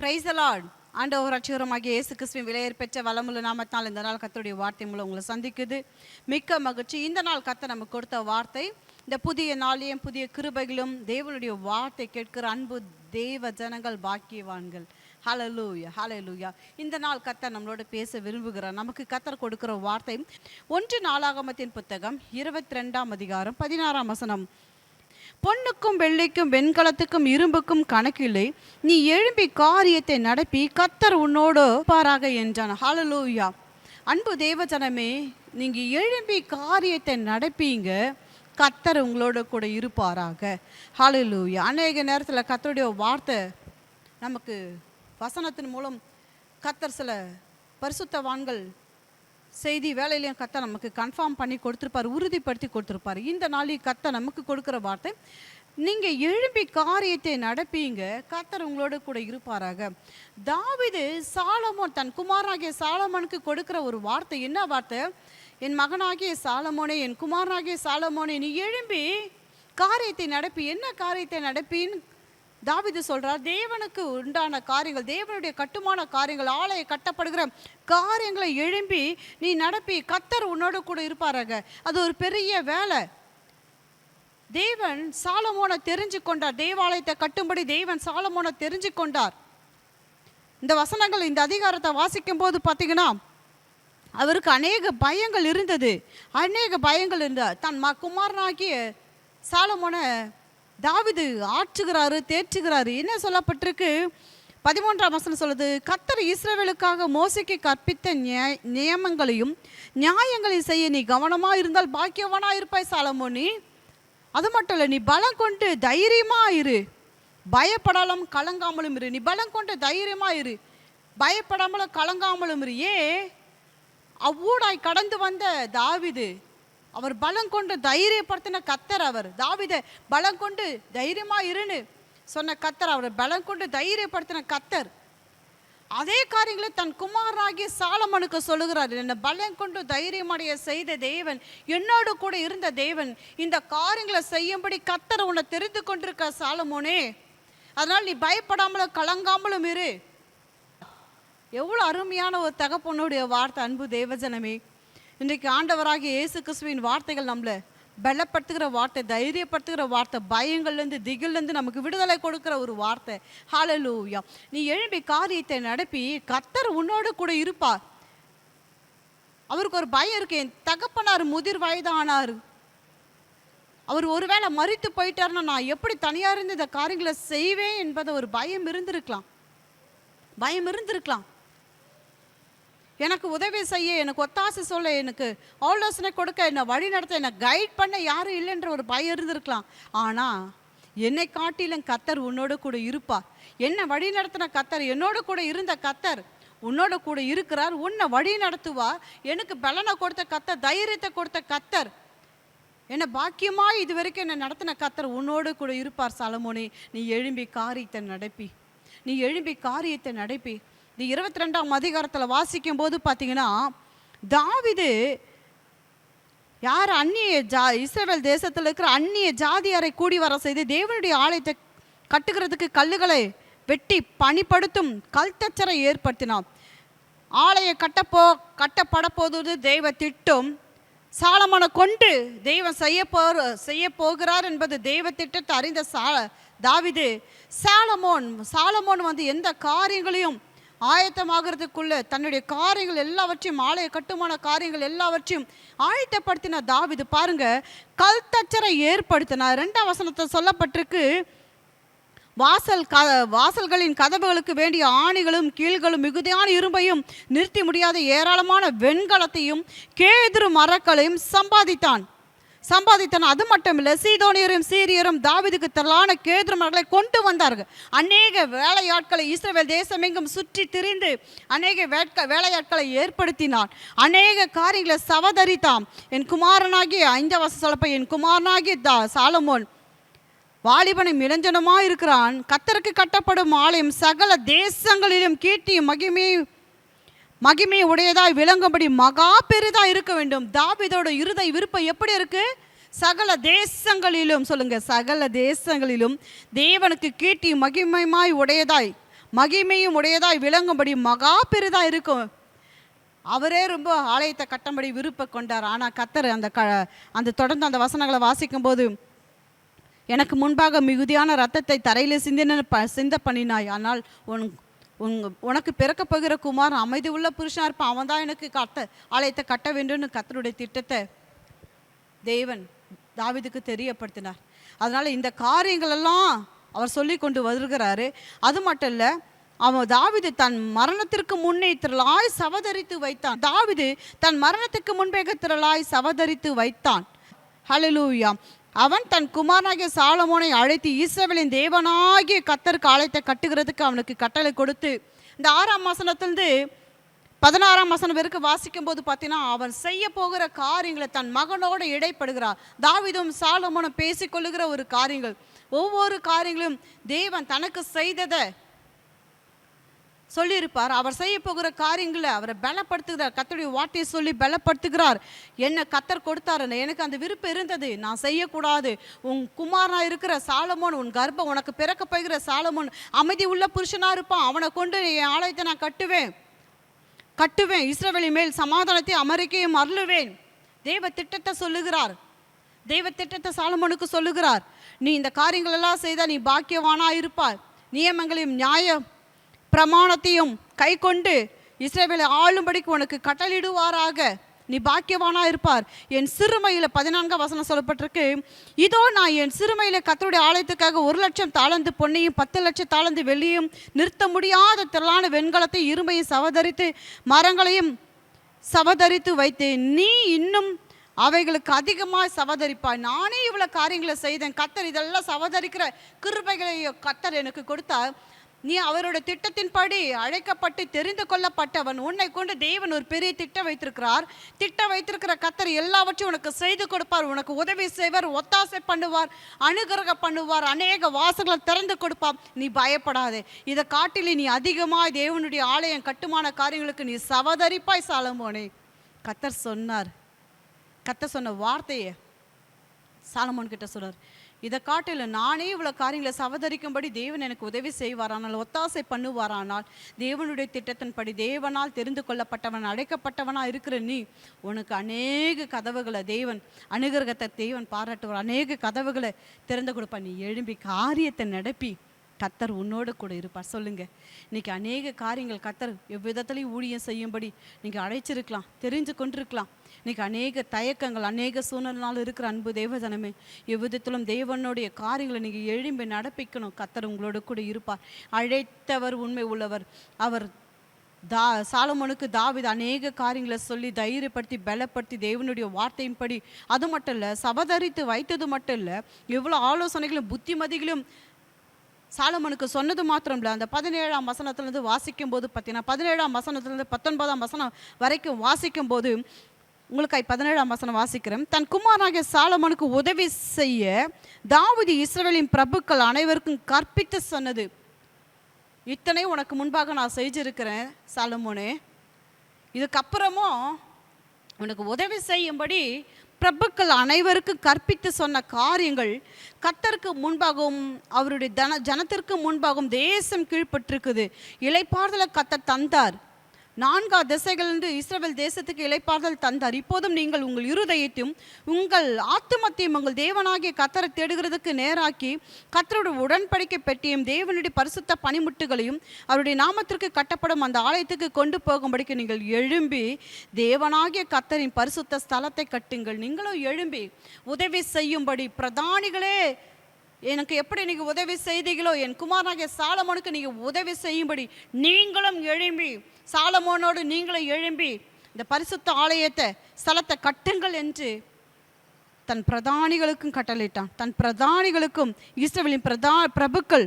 Price Lord ஆண்டவர் ரட்சகரமாகிய இயேசு கிறிஸ்துவின் விலையேற் பெற்ற வளமுள்ள நாமத்தால் இந்த நாள் கத்தருடைய வார்த்தை மூலம் உங்களை சந்திக்குது. மிக்க மகிழ்ச்சி. இந்த நாள் கத்த நமக்கு கொடுத்த வார்த்தை இந்த புதிய நாளையும் புதிய கிருபைகளும் தேவனுடைய வார்த்தை கேட்கிற அன்பு தேவ ஜனங்கள் பாக்கியவான்கள். ஹலலூயா ஹலலூயா இந்த நாள் கத்தர் நம்மளோட பேச விரும்புகிறார். நமக்கு கத்தர் கொடுக்கிற வார்த்தை ஒன்று நாளாகமத்தின் புத்தகம் இருபத்தி ரெண்டாம் அதிகாரம் பதினாறாம் வசனம். பொன்னுக்கும் வெள்ளிக்கும் வெண்கலத்துக்கும் இரும்புக்கும் கணக்கில்லை. நீ எழும்பி காரியத்தை நடப்பி கத்தர் உன்னோடு பாராக என்றான். ஹalleluya அன்பு தேவஜனமே நீங்கள் எழும்பி காரியத்தை நடப்பீங்க கத்தர் உங்களோட கூட இருப்பாராக. ஹalleluya அநேக நேரத்தில் கத்தருடைய வார்த்தை நமக்கு வசனத்தின் மூலம் கத்தர் சில பரிசுத்தவான்கள் செய்தி வேலையிலையும் கத்த நமக்கு கன்ஃபார்ம் பண்ணி கொடுத்துருப்பார் உறுதிப்படுத்தி கொடுத்துருப்பார். இந்த நாளில் கத்த நமக்கு கொடுக்குற வார்த்தை நீங்கள் எழும்பி காரியத்தை நடப்பீங்க கத்தர் உங்களோட கூட இருப்பாராக. தாவிது சாலமோன் தன் குமாரனாகிய சாலமோனுக்கு கொடுக்குற ஒரு வார்த்தை என்ன வார்த்தை? என் மகனாகிய சாலமோனே என் குமாரனாகிய சாலமோனே நீ எழும்பி காரியத்தை நடப்பி என்ன காரியத்தை நடப்பின்னு தாவிது சொல்றார் தேவனுக்கு உண்டான காரியங்கள் தேவனுடைய கட்டுமான காரியங்கள் ஆலய கட்டப்படுகிற காரியங்களை எழும்பி நீ நடப்பி கத்தர் உன்னோட கூட இருப்பாராங்க அது ஒரு பெரிய வேலை. தேவன் சாலமோனை தெரிஞ்சு கொண்டார் தேவாலயத்தை கட்டும்படி தேவன் சாலமோனை தெரிஞ்சு கொண்டார் இந்த வசனங்கள் இந்த அதிகாரத்தை வாசிக்கும் போது பார்த்தீங்கன்னா அவருக்கு அநேக பயங்கள் இருந்தது. அநேக பயங்கள் இருந்தார் தன் ம குமாரனாகிய சாலமோனை தாவிது ஆற்றுகிறாரு தேற்றுகிறாரு. என்ன சொல்லப்பட்டிருக்கு? பதிமூன்றாம் வசனம் சொல்லுது கத்தர் இஸ்ரேவேலுக்காக மோசைக்கு கற்பித்த நியாய நியமங்களையும் நியாயங்களையும் செய்ய நீ கவனமாக இருந்தால் பாக்கியவனாக இருப்பாய் சாலமோனி. அது மட்டும் இல்லை நீ பலம் கொண்டு தைரியமாக இரு. பயப்படாமலும் கலங்காமலும் இரு. நீ பலம் கொண்டு தைரியமாக இரு. பயப்படாமலும் கலங்காமலும் இரு. ஏ அவ்வூடாய் கடந்து வந்த தாவிது அவர் பலம் கொண்டு தைரியப்படுத்தின கத்தர் அவர். தாவித பலம் கொண்டு தைரியமாக இருன்னு சொன்ன கத்தர் அவர் பலம் கொண்டு தைரியப்படுத்தின கத்தர். அதே காரியங்களை தன் குமாரனாகிய சாலமனுக்கு சொல்லுகிறார். என்ன பலம் கொண்டு தைரியமடைய செய்த தேவன் என்னோடு கூட இருந்த தேவன் இந்த காரியங்களை செய்யும்படி கத்தர் உன்னை தெரிந்து கொண்டிருக்க சாலமோனே. அதனால் நீ பயப்படாமலும் கலங்காமலும் இரு. எவ்வளோ அருமையான ஒரு தகப்பனுடைய வார்த்தை. அன்பு தேவஜனமே இன்றைக்கு ஆண்டவராகிய இயேசு கிறிஸ்துவின் வார்த்தைகள் நம்மளை பலப்படுத்துகிற வார்த்தை தைரியப்படுத்துகிற வார்த்தை பயங்கள்லேருந்து திகில்லேருந்து நமக்கு விடுதலை கொடுக்குற ஒரு வார்த்தை. ஹாலலூயா நீ எழும்பி காரியத்தை நடப்பி கத்தர் உன்னோடு கூட இருப்பார். அவருக்கு ஒரு பயம் இருக்கு என் தகப்பனார் முதிர் வயதானார். அவர் ஒருவேளை மறித்து போயிட்டாருன்னா நான் எப்படி தனியாக இருந்து இந்த காரியங்களை செய்வேன் என்பதை ஒரு பயம் இருந்திருக்கலாம். பயம் இருந்திருக்கலாம். எனக்கு உதவி செய்ய எனக்கு ஒத்தாசை சொல்ல எனக்கு ஆலோசனை கொடுக்க என்னை வழி நடத்த என்னை கைட் பண்ண யாரும் இல்லைன்ற ஒரு பயம் இருந்திருக்கலாம். ஆனால் என்னை காட்டிலும் கத்தர் உன்னோட கூட இருப்பார். என்னை வழி நடத்தின கத்தர் என்னோட கூட இருந்த கத்தர் உன்னோட கூட இருக்கிறார். உன்னை வழி நடத்துவார். எனக்கு பலனை கொடுத்த கத்தர் தைரியத்தை கொடுத்த கத்தர். என்னை பாக்கியமாக இது வரைக்கும் என்னை நடத்தின கத்தர் உன்னோடு கூட இருப்பார் சாலமோனே. நீ எழும்பி காரியத்தை நடப்பி. நீ எழும்பி காரியத்தை நடப்பி. இந்த இருபத்தி ரெண்டாம் அதிகாரத்தில் வாசிக்கும் போது பார்த்தீங்கன்னா தாவிது யார் அந்நிய ஜா இஸ்ரேல் தேசத்தில் இருக்கிற அந்நிய ஜாதியாரை கூடி வர செய்து தேவனுடைய ஆலயத்தை கட்டுகிறதுக்கு கல்லுகளை வெட்டி பணிப்படுத்தும் கல்தச்சரை ஏற்படுத்தினான் ஆலய கட்டப்போ கட்டப்படப்போது தெய்வ திட்டம். சாலமனை கொண்டு தெய்வம் செய்ய போ செய்ய போகிறார் என்பது தெய்வ திட்டத்தை அறிந்த சா தாவிது சாலமோன் சாலமோன் வந்து எந்த காரியங்களையும் ஆயத்தமாகிறதுக்குள்ளே தன்னுடைய காரியங்கள் எல்லாவற்றையும் ஆலய கட்டுமான காரியங்கள் எல்லாவற்றையும் ஆயத்தப்படுத்தின தாவிது பாருங்க கல்தச்சரை ஏற்படுத்தினார். ரெண்டாம் வசனத்தை சொல்லப்பட்டிருக்கு வாசல் க வாசல்களின் கதவுகளுக்கு வேண்டிய ஆணிகளும் கீழ்களும் மிகுதியான இரும்பையும் நிறுத்தி முடியாத ஏராளமான வெண்கலத்தையும் கேதுரு மரக்களையும் சம்பாதித்தான். சம்பாதித்தான். அது மட்டும் இல்லை சீதோனியரும் சீரியரும் தாவிதுக்கு திரளான கேதுருமர்களை கொண்டு வந்தார்கள். அநேக வேலையாட்களை இஸ்ரேல் தேசமெங்கும் சுற்றி திரிந்து அநேக வேட்க வேலையாட்களை ஏற்படுத்தினான். அநேக காரியங்களை சவதரித்தான். என் குமாரனாகிய ஐந்தவச வசம் சொல்லப்ப என் குமாரனாகிய தா சாலமோன் வாலிபனும் இளைஞனுமா இருக்கிறான் கத்தருக்கு கட்டப்படும் ஆலயம் சகல தேசங்களிலும் கீர்த்தியும் மகிமையும் மகிமை உடையதாய் விளங்கும்படி மகா பெரிதா இருக்க வேண்டும். தாவிதோட இருதை விருப்பம் எப்படி இருக்கு? சகல தேசங்களிலும் சொல்லுங்க சகல தேசங்களிலும் தேவனுக்கு கீட்டி மகிமைமாய் உடையதாய் மகிமையும் உடையதாய் விளங்கும்படி மகா பெரிதா இருக்கும் அவரே ரொம்ப ஆலயத்தை கட்டும்படி விருப்ப கொண்டார். ஆனால் கத்தர் அந்த க அந்த தொடர்ந்து அந்த வசனங்களை வாசிக்கும்போது எனக்கு முன்பாக மிகுதியான ரத்தத்தை தரையில் சிந்தின ப சிந்த பண்ணினாய் ஆனால் உன் உன் உனக்கு பிறக்க போகிற குமார் அமைதி உள்ள புருஷனாக இருப்பான் அவன் தான் எனக்கு கட்ட ஆலயத்தை கட்ட வேண்டும்னு கத்தருடைய திட்டத்தை தேவன் தாவிதுக்கு தெரியப்படுத்தினார். அதனால் இந்த காரியங்களெல்லாம் அவர் சொல்லி கொண்டு வருகிறாரு. அது மட்டும் இல்லை அவன் தாவிது தன் மரணத்திற்கு முன்னே திரளாய் சவதரித்து வைத்தான். தாவிது தன் மரணத்துக்கு முன்பே திரளாய் சவதரித்து வைத்தான். ஹலலூயா அவன் தன் குமாரனாகிய சாலமோனை அழைத்து ஈஸ்ரவேலின் தேவனாகிய கத்தருக்கு ஆலயத்தை கட்டுகிறதுக்கு அவனுக்கு கட்டளை கொடுத்து இந்த ஆறாம் வசனத்திலிருந்து பதினாறாம் வசனம் வரைக்கும் வாசிக்கும் போது பார்த்தீங்கன்னா அவன் செய்ய போகிற காரியங்களை தன் மகனோடு இடைப்படுகிறார். தாவிதும் சாலமோனும் பேசிக்கொள்ளுகிற ஒரு காரியங்கள். ஒவ்வொரு காரியங்களும் தேவன் தனக்கு செய்ததை சொல்லியிருப்பார். அவர் செய்ய போகிற காரியங்களை அவரை பலப்படுத்துகிறார். கத்தருடைய வார்த்தையை சொல்லி பலப்படுத்துகிறார். என்ன கத்தர் கொடுத்தாரு எனக்கு அந்த விருப்பம் இருந்தது. நான் செய்யக்கூடாது. உன் குமாரனா இருக்கிற சாலமோன் உன் கர்ப்பம் உனக்கு பிறக்க போகிற சாலமோன் அமைதி உள்ள புருஷனா இருப்பான். அவனை கொண்டு என் ஆலயத்தை நான் கட்டுவேன். கட்டுவேன். இஸ்ரவேலின் மேல் சமாதானத்தை அமெரிக்கையும் அருளுவேன். தேவ திட்டத்தை சொல்லுகிறார். தெய்வ திட்டத்தை சாலமோனுக்கு சொல்லுகிறார். நீ இந்த காரியங்களெல்லாம் செய்தால் நீ பாக்கியவானா இருப்பார் நியமங்களையும் நியாயம் பிரமாணத்தையும் கை கொண்டு இஸ்ரேவேலை ஆளும்படிக்கு உனக்கு கட்டளிடுவாராக நீ பாக்கியவானா இருப்பார். என் சிறுமையில் பதினான்காம் வசனம் சொல்லப்பட்டிருக்கு. இதோ நான் என் சிறுமையில் கத்தருடைய ஆலயத்துக்காக ஒரு லட்சம் தாளந்து பொன்னையும் பத்து லட்சம் தாளந்து வெள்ளியும் நிறுத்த முடியாத திரளான வெண்கலத்தை இருமையும் சவதரித்து மரங்களையும் சவதரித்து வைத்தேன். நீ இன்னும் அவைகளுக்கு அதிகமாக சவதரிப்பாய். நானே இவ்வளோ காரியங்களை செய்தேன். கத்தர் இதெல்லாம் சவதரிக்கிற கிருபைகளை கத்தர் எனக்கு கொடுத்தா நீ அவரோட திட்டத்தின்படி அழைக்கப்பட்டு தெரிந்து கொள்ளப்பட்டவன். உன்னை கொண்டு தேவன் ஒரு பெரிய திட்டம் வைத்திருக்கிறார். திட்டம் வைத்திருக்கிற கத்தர் எல்லாவற்றையும் உனக்கு செய்து கொடுப்பார். உனக்கு உதவி செய்வார் ஒத்தாசை பண்ணுவார் அனுகிரகம் பண்ணுவார் அநேக வாசல்களை திறந்து கொடுப்பார். நீ பயப்படாதே. இதை காட்டிலே நீ அதிகமாக தேவனுடைய ஆலயம் கட்டுமான காரியங்களுக்கு நீ சவதரிப்பாய் சாலமோனே. கத்தர் சொன்னார். கத்தர் சொன்ன வார்த்தையே சாலமோன் கிட்ட சொன்னார். இதை காட்டில நானே இவ்வளோ காரியங்களை சவதரிக்கும்படி தேவன் எனக்கு உதவி செய்வாரானால் ஒத்தாசை பண்ணுவாரானால் தேவனுடைய திட்டத்தின்படி தேவனால் தெரிந்து கொள்ளப்பட்டவன் அழைக்கப்பட்டவனாக இருக்கிற நீ உனக்கு அநேக கதவுகளை தேவன் அனுகிரகத்தை தேவன் பாராட்டுவார். அநேக கதவுகளை திறந்து கொடுப்பா நீ எழும்பி காரியத்தை நடப்பி கத்தர் உன்னோடு கூட இருப்பார். சொல்லுங்க. இன்னைக்கு அநேக காரியங்கள் கத்தர் எவ்விதத்துலையும் ஊழியம் செய்யும்படி நீங்கள் அழைச்சிருக்கலாம் தெரிஞ்சு கொண்டிருக்கலாம். இன்றைக்கி அநேக தயக்கங்கள் அநேக சூழ்நிலால் இருக்கிற அன்பு தேவதனமே எவ்விதத்திலும் தேவனுடைய காரியங்களை நீங்கள் எழும்பி நடப்பிக்கணும். கத்தர் உங்களோட கூட இருப்பார். அழைத்தவர் உண்மை உள்ளவர். அவர் தா சாலமோனுக்கு தாவித அநேக காரியங்களை சொல்லி தைரியப்படுத்தி பலப்படுத்தி தேவனுடைய வார்த்தையின்படி அது மட்டும் இல்லை சபதரித்து வைத்தது மட்டும் இல்லை எவ்வளோ ஆலோசனைகளும் புத்திமதிகளும் சாலமனுக்கு சொன்னது மாத்திரம் இல்லை. அந்த பதினேழாம் வசனத்துலேருந்து வாசிக்கும் போது பார்த்தீங்கன்னா பதினேழாம் வசனத்துலேருந்து பத்தொன்பதாம் வசனம் வரைக்கும் வாசிக்கும் போது உங்களுக்காய் பதினேழாம் வசனம் வாசிக்கிறேன். தன் குமாரனாகிய சாலமனுக்கு உதவி செய்ய தாவதி இஸ்ரவேலின் பிரபுக்கள் அனைவருக்கும் கற்பித்து சொன்னது. இத்தனை உனக்கு முன்பாக நான் செஞ்சிருக்கிறேன் சாலமோனு. இதுக்கப்புறமும் உனக்கு உதவி செய்யும்படி பிரபுக்கள் அனைவருக்கும் கற்பித்து சொன்ன காரியங்கள் கத்தருக்கு முன்பாகவும் அவருடைய தன ஜனத்திற்கு முன்பாகவும் தேசம் கீழ்ப்பட்டிருக்குது. இலைப்பாறுதலை கத்த தந்தார். நான்கா திசைகளிலிருந்து இஸ்ரேல் தேசத்துக்கு இழைப்பார்கள் தந்தார். இப்போதும் நீங்கள் உங்கள் இருதயத்தையும் உங்கள் ஆத்துமத்தையும் உங்கள் தேவனாகிய கத்தரை தேடுகிறதுக்கு நேராக்கி கத்தரோட உடன்படிக்கை பெட்டியும் தேவனுடைய பரிசுத்த பனிமுட்டுகளையும் அவருடைய நாமத்திற்கு கட்டப்படும் அந்த ஆலயத்துக்கு கொண்டு போகும்படிக்கு நீங்கள் எழும்பி தேவனாகிய கத்தரின் பரிசுத்த ஸ்தலத்தை கட்டுங்கள். நீங்களும் எழும்பி உதவி செய்யும்படி பிரதானிகளே எனக்கு எப்படி நீங்கள் உதவி செய்தீங்களோ என் குமாரனாகிய சாலமோனுக்கு நீங்கள் உதவி செய்யும்படி நீங்களும் எழும்பி சாலமோனோடு நீங்களும் எழும்பி இந்த பரிசுத்த ஆலயத்தை ஸ்தலத்தை கட்டுங்கள் என்று தன் பிரதானிகளுக்கும் கட்டளையிட்டான். தன் பிரதானிகளுக்கும் இஸ்ரவேலின் பிரதா பிரபுக்கள்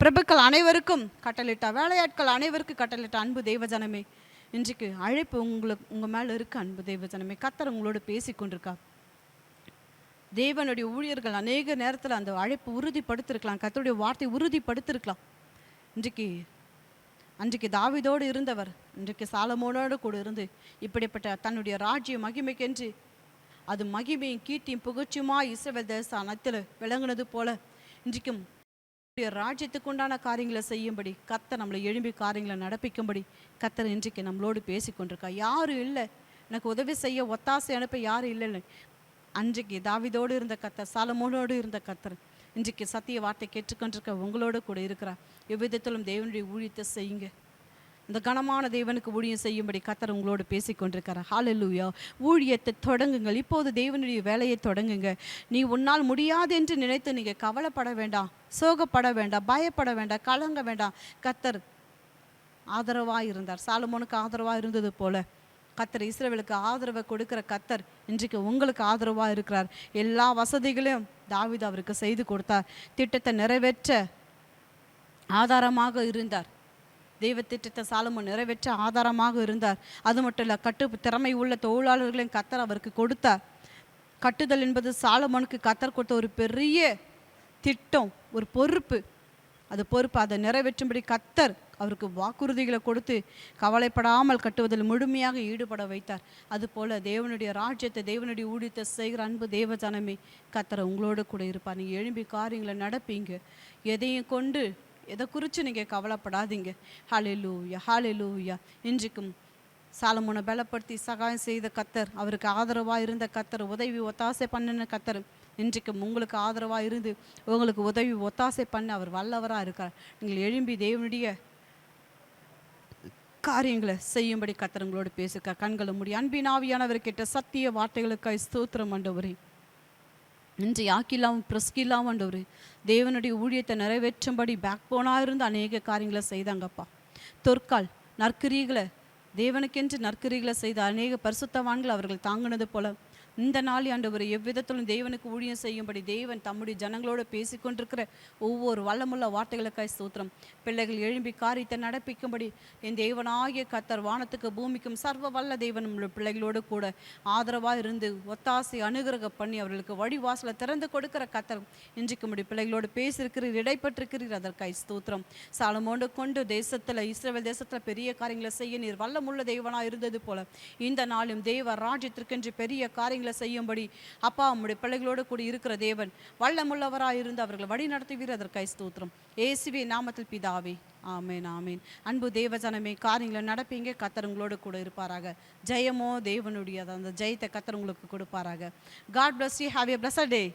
பிரபுக்கள் அனைவருக்கும் கட்டளையிட்டா வேலையாட்கள் அனைவருக்கும் கட்டளையிட்ட அன்பு தெய்வஜனமே இன்றைக்கு அழைப்பு உங்களுக்கு உங்கள் மேலே இருக்கு அன்பு தெய்வஜனமே கத்தர் உங்களோட பேசி கொண்டிருக்கா தேவனுடைய ஊழியர்கள் அநேக நேரத்தில் அந்த அழைப்பு உறுதிப்படுத்திருக்கலாம். கத்தருடைய வார்த்தை உறுதிப்படுத்திருக்கலாம். இன்றைக்கு அன்றைக்கு தாவிதோடு இருந்தவர் இன்றைக்கு சாலமோனோடு கூட இருந்து இப்படிப்பட்ட தன்னுடைய ராஜ்ய மகிமைக்கென்று அது மகிமையும் கீர்த்தியும் புகழ்ச்சியுமா இஸ்ரவேல் தேச அனைத்தில் விளங்குனது போல இன்றைக்கும் உடைய ராஜ்யத்துக்கு உண்டான காரியங்களை செய்யும்படி கத்தை நம்மளை எழும்பி காரியங்களை நடப்பிக்கும்படி கத்தர் இன்றைக்கு நம்மளோடு பேசி கொண்டிருக்கா யாரும் இல்லை. எனக்கு உதவி செய்ய ஒத்தாசை அனுப்ப யாரும் இல்லைன்னு. அன்றைக்கு தாவிதோடு இருந்த கத்தர் சாலமோனோடு இருந்த கத்தர் இன்றைக்கு சத்திய வார்த்தை கேட்டுக்கொண்டிருக்க உங்களோட கூட இருக்கிறார் எவ்விதத்திலும் தேவனுடைய ஊழியத்தை செய்யுங்க. இந்த கனமான தேவனுக்கு ஊழியம் செய்யும்படி கத்தர் உங்களோடு பேசி கொண்டிருக்கிறார் ஹாலலூயா ஊழியத்தை தொடங்குங்கள். இப்போது தேவனுடைய வேலையை தொடங்குங்க. நீ உன்னால் முடியாது என்று நினைத்து நீங்கள் கவலைப்பட வேண்டாம் சோகப்பட வேண்டாம் பயப்பட வேண்டாம் கலங்க வேண்டாம். கத்தர் ஆதரவாக இருந்தார். சாலமோனுக்கு ஆதரவாக இருந்தது போல. கத்தர் இஸ்ரேவேலுக்கு ஆதரவை கொடுக்கிற கத்தர் இன்றைக்கு உங்களுக்கு ஆதரவாக இருக்கிறார். எல்லா வசதிகளையும் தாவித அவருக்கு செய்து கொடுத்தார். திட்டத்தை நிறைவேற்ற ஆதாரமாக இருந்தார். தெய்வ திட்டத்தை சாலமோ நிறைவேற்ற ஆதாரமாக இருந்தார். அது மட்டும் இல்லை கட்டு திறமை உள்ள தொழிலாளர்களையும் கத்தர் அவருக்கு கொடுத்தார். கட்டுதல் என்பது சாலமோனுக்கு கத்தர் கொடுத்த ஒரு பெரிய திட்டம் ஒரு பொறுப்பு. அது பொறுப்பு அதை நிறைவேற்றும்படி கத்தர் அவருக்கு வாக்குறுதிகளை கொடுத்து கவலைப்படாமல் கட்டுவதில் முழுமையாக ஈடுபட வைத்தார். அதுபோல் தேவனுடைய ராஜ்யத்தை தேவனுடைய ஊழியத்தை செய்கிற அன்பு தேவஜனமே கத்தரை உங்களோடு கூட இருப்பார். நீங்கள் எழும்பி காரியங்களை நடப்பீங்க. எதையும் கொண்டு எதை குறித்து நீங்கள் கவலைப்படாதீங்க. ஹalleluya ஹalleluya இன்றைக்கும் சாலமோனை பலப்படுத்தி சகாயம் செய்த கத்தர் அவருக்கு ஆதரவாக இருந்த கத்தர் உதவி ஒத்தாசை பண்ணின கத்தர். இன்றைக்கு உங்களுக்கு ஆதரவாக இருந்து உங்களுக்கு உதவி ஒத்தாசை பண்ண அவர் வல்லவராக இருக்கார். நீங்கள் எழும்பி தேவனுடைய காரியங்களை செய்யும்படி கத்தர் உங்களோடு பேசுக்க கண்களை முடியும் அன்பின் ஆவியானவர் கேட்ட சத்திய வார்த்தைகளுக்காய் ஸ்தோத்திரம் ஆண்டவரே. இன்று யாக்கில்லாவும் இல்லாமல் ஆண்டவரே தேவனுடைய ஊழியத்தை நிறைவேற்றும்படி பேக் போனாக இருந்து அநேக காரியங்களை செய்தாங்கப்பா. தொற்கால் நற்கிரிகளை தேவனுக்கென்று நற்கிரிகளை செய்த அநேக பரிசுத்தவான்கள் அவர்கள் தாங்கினது போல இந்த நாள் ஆண்டவர் எவ்விதத்திலும் தேவனுக்கு ஊழியம் செய்யும்படி தேவன் தம்முடைய ஜனங்களோடு பேசிக்கொண்டிருக்கிற ஒவ்வொரு வல்லமுள்ள வார்த்தைகளுக்காய் சூத்திரம் பிள்ளைகள் எழும்பி காரியத்தை நடப்பிக்கும்படி என் தேவனாகிய கத்தர் வானத்துக்கு பூமிக்கும் சர்வ வல்ல தேவன் பிள்ளைகளோடு கூட ஆதரவாக இருந்து ஒத்தாசை அனுகிரக பண்ணி அவர்களுக்கு வழிவாசலை திறந்து கொடுக்கிற கத்தர் இன்றைக்கு முடி பிள்ளைகளோடு பேசியிருக்கிறீர் இடைப்பட்டிருக்கிறீர். அதற்காய் ஸ்தோத்திரம். சாலமோண்டு கொண்டு தேசத்தில் இஸ்ரேல் தேசத்தில் பெரிய காரியங்களை செய்ய நீர் வல்லமுள்ள தெய்வனாக இருந்தது போல இந்த நாளும் தேவ ராஜ்யத்திற்கென்று பெரிய காரியங்கள் செய்யும்படி அப்பா உம்முடைய பிள்ளைகளோடு கூட இருக்கிற தேவன் வல்லமுள்ளவராக இருந்து அவர்களை வழி நடத்துவீர். அதற்காய் ஸ்தோத்திரம். ஏசுவே நாமத்தில் பிதாவே. ஆமேன் ஆமேன். அன்பு தேவஜனமே காரியங்களை நடப்பீங்க. கத்தர் உங்களோடு கூட இருப்பாராக. ஜெயமோ தேவனுடைய அந்த ஜெயத்தை கத்தர் உங்களுக்கு கொடுப்பாராக. God bless you. Have a blessed day.